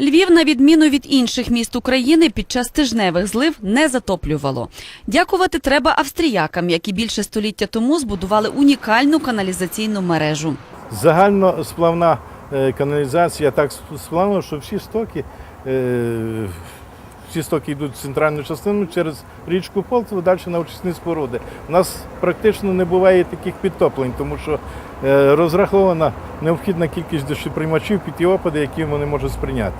Львів, на відміну від інших міст України, під час тижневих злив не затоплювало. Дякувати треба австріякам, які більше століття тому збудували унікальну каналізаційну мережу. Загальносплавна сплавна каналізація так сплавна, що всі стоки, всі стоки йдуть в центральну частину через річку Полтву, далі на очисні споруди. У нас практично не буває таких підтоплень, тому що е, розрахована необхідна кількість дощоприймачів під ті опади, які вони можуть сприйняти.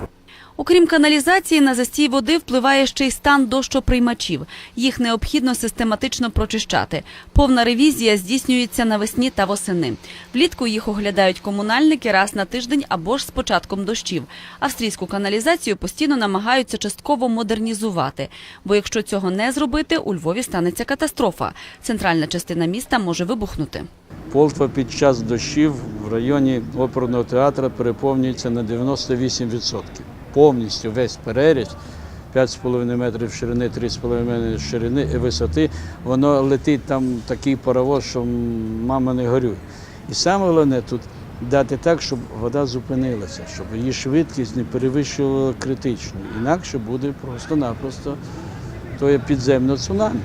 Окрім каналізації, на застій води впливає ще й стан дощоприймачів. Їх необхідно систематично прочищати. Повна ревізія здійснюється навесні та восени. Влітку їх оглядають комунальники раз на тиждень або ж з початком дощів. Австрійську каналізацію постійно намагаються частково модернізувати. Бо якщо цього не зробити, у Львові станеться катастрофа. Центральна частина міста може вибухнути. Полтва під час дощів в районі оперного театру переповнюється на 98%. Повністю весь переріз 5,5 метрів ширини, 3,5 метри ширини висоти, воно летить там такий паровоз, що мама не горюй. І саме головне тут дати так, щоб вода зупинилася, щоб її швидкість не перевищувала критичну. Інакше буде просто-напросто то є підземне цунамі.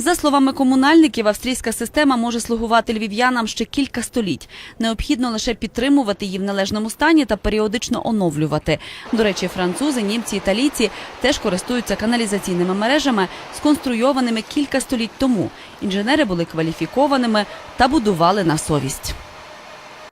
За словами комунальників, австрійська система може слугувати львів'янам ще кілька століть. Необхідно лише підтримувати її в належному стані та періодично оновлювати. До речі, французи, німці, італійці теж користуються каналізаційними мережами, сконструйованими кілька століть тому. Інженери були кваліфікованими та будували на совість.